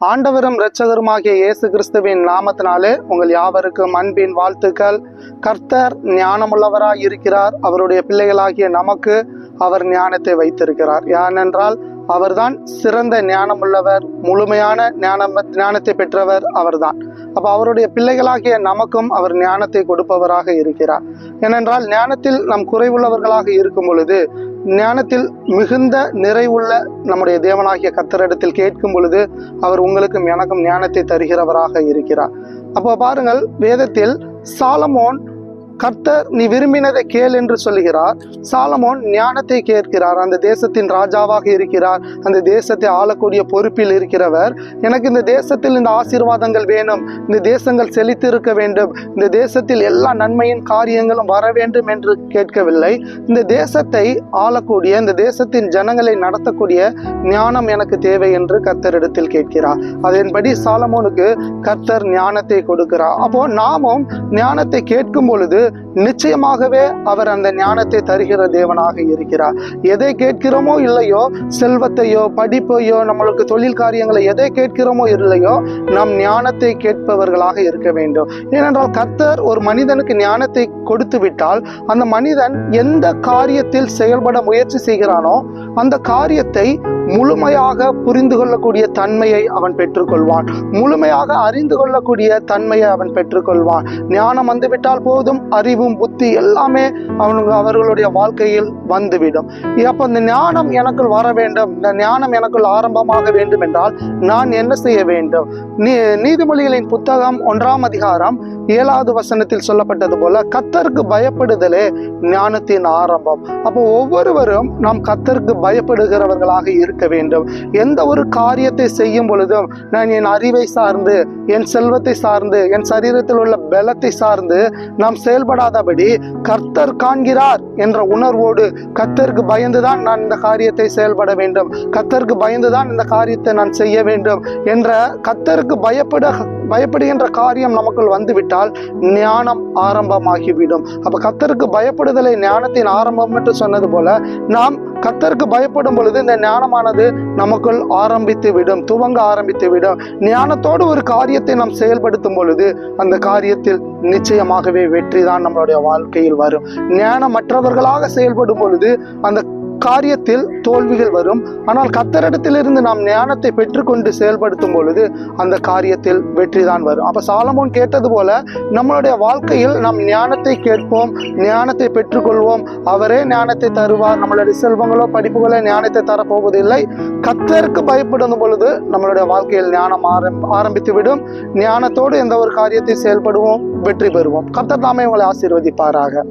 ஆண்டவரும் இரட்சகருமாகிய இயேசு கிறிஸ்துவின் நாமத்தினாலே உங்கள் யாவருக்கும் அன்பின் வாழ்த்துக்கள். கர்த்தர் ஞானமுள்ளவராய் இருக்கிறார். அவருடைய பிள்ளைகளாகிய நமக்கு அவர் ஞானத்தை வைத்திருக்கிறார். ஏனென்றால் அவர்தான் சிறந்த ஞானமுள்ளவர் முழுமையான ஞானம் ஞானத்தை பெற்றவர் அவர்தான். அப்போ அவருடைய பிள்ளைகளாகிய நமக்கும் அவர் ஞானத்தை கொடுப்பவராக இருக்கிறார். ஏனென்றால் ஞானத்தில் நாம் குறைவுள்ளவர்களாக இருக்கும் பொழுது ஞானத்தில் மிகுந்த நிறைவுள்ள நம்முடைய தேவனாகிய கத்தரிடத்தில் கேட்கும் பொழுது அவர் உங்களுக்கும் எனக்கும் ஞானத்தை தருகிறவராக இருக்கிறார். அப்போ பாருங்கள் வேதத்தில் சாலமோன் கர்த்தர் நீ விரும்பினதை கேள் என்று சொல்லுகிறார். சாலமோன் ஞானத்தை கேட்கிறார். அந்த தேசத்தின் ராஜாவாக இருக்கிறார். அந்த தேசத்தை ஆளக்கூடிய பொறுப்பில் இருக்கிறவர். எனக்கு இந்த தேசத்தில் இந்த ஆசீர்வாதங்கள் வேணும். இந்த தேசங்கள் செழித்து இருக்க வேண்டும். இந்த தேசத்தில் எல்லா நன்மையின் காரியங்களும் வர வேண்டும் என்று கேட்கவில்லை. இந்த தேசத்தை ஆளக்கூடிய இந்த தேசத்தின் ஜனங்களை நடத்தக்கூடிய ஞானம் எனக்கு தேவை என்று கர்த்தரிடத்தில் கேட்கிறார். அதன்படி சாலமோனுக்கு கர்த்தர் ஞானத்தை கொடுக்கிறார். அப்போ நாமும் ஞானத்தை கேட்கும் பொழுது நிச்சயமாகவே அவர் அந்த ஞானத்தை தருகிற தேவனாக இருக்கிறார். எதை கேட்கிறோமோ இல்லையோ செல்வத்தையோ படிப்பையோ நம்மளுக்கு தொழில் காரியங்களை எதை கேட்கிறோமோ இல்லையோ நம் ஞானத்தை கேட்பவர்களாக இருக்க வேண்டும். ஏனென்றால் கர்த்தர் ஒரு மனிதனுக்கு ஞானத்தை கொடுத்து விட்டால் அந்த மனிதன் எந்த காரியத்தில் செயல்பட முயற்சி செய்கிறானோ அந்த காரியத்தை முழுமையாக புரிந்து கொள்ளக்கூடிய தன்மையை அவன் பெற்றுக்கொள்வான். முழுமையாக அறிந்து கொள்ளக்கூடிய தன்மையை அவன் பெற்றுக்கொள்வான். ஞானம் வந்துவிட்டால் போதும் அறிவும் புத்தி எல்லாமே அவனுக்கு அவர்களுடைய வாழ்க்கையில் வந்துவிடும். அப்போ இந்த ஞானம் எனக்குள் வர வேண்டும். இந்த ஞானம் எனக்குள் ஆரம்பமாக வேண்டும் என்றால் நான் என்ன செய்ய வேண்டும்? நீ நீதிமொழிகளின் புத்தகம் ஒன்றாம் அதிகாரம் ஏழாவது வசனத்தில் சொல்லப்பட்டது போல கத்தருக்கு பயப்படுதலே ஞானத்தின் ஆரம்பம். அப்போ ஒவ்வொருவரும் நாம் கத்தருக்கு பயப்படுகிறவர்களாக இருக்க வேண்டும். எந்த ஒரு காரியத்தை செய்யும் பொழுதும் நான் என் அறிவை சார்ந்து என் செல்வத்தை சார்ந்து என் சரீரத்தில் உள்ள பலத்தை சார்ந்து நாம் செயல்படாதபடி கர்த்தர் காண்கிறார் என்ற உணர்வோடு கர்த்தருக்கு பயந்துதான் நான் இந்த காரியத்தை செயல்பட வேண்டும். கர்த்தருக்கு பயந்துதான் இந்த காரியத்தை நான் செய்ய வேண்டும் என்ற கர்த்தருக்கு பயப்பட பயப்படுகின்ற காரியம் நமக்குள் வந்துவிட்டால் ஞானம் ஆரம்பமாகிவிடும். அப்ப கத்தருக்கு பயப்படுதலை ஞானத்தின் ஆரம்பம் என்று சொன்னது போல நாம் கத்தருக்கு பயப்படும் பொழுது இந்த ஞானமானது நமக்குள் ஆரம்பித்து விடும் துவங்க ஆரம்பித்து விடும். ஞானத்தோடு ஒரு காரியத்தை நாம் செயல்படுத்தும் பொழுது அந்த காரியத்தில் நிச்சயமாகவே வெற்றி தான் நம்மளுடைய வாழ்க்கையில் வரும். ஞானமற்றவர்களாக செயல்படும் பொழுது அந்த காரியத்தில் தோல்விகள் வரும். ஆனால் கத்தரிடத்திலிருந்து நாம் ஞானத்தை பெற்றுக்கொண்டு செயல்படுத்தும் பொழுது அந்த காரியத்தில் வெற்றி தான் வரும். அப்ப சாலமோன் கேட்டது போல நம்மளுடைய வாழ்க்கையில் நாம் ஞானத்தை கேட்போம் ஞானத்தை பெற்றுக்கொள்வோம். அவரே ஞானத்தை தருவார். நம்மளுடைய செல்வங்களோ படிப்புகளோ ஞானத்தை தரப்போவதில்லை. கத்தருக்கு பயப்படும் பொழுது நம்மளுடைய வாழ்க்கையில் ஞானம் ஆரம்பித்து விடும் ஞானத்தோடு எந்த ஒரு காரியத்தை செயல்படுவோம் வெற்றி பெறுவோம். கத்தர் தாமே உங்களை ஆசீர்வதிப்பாராக.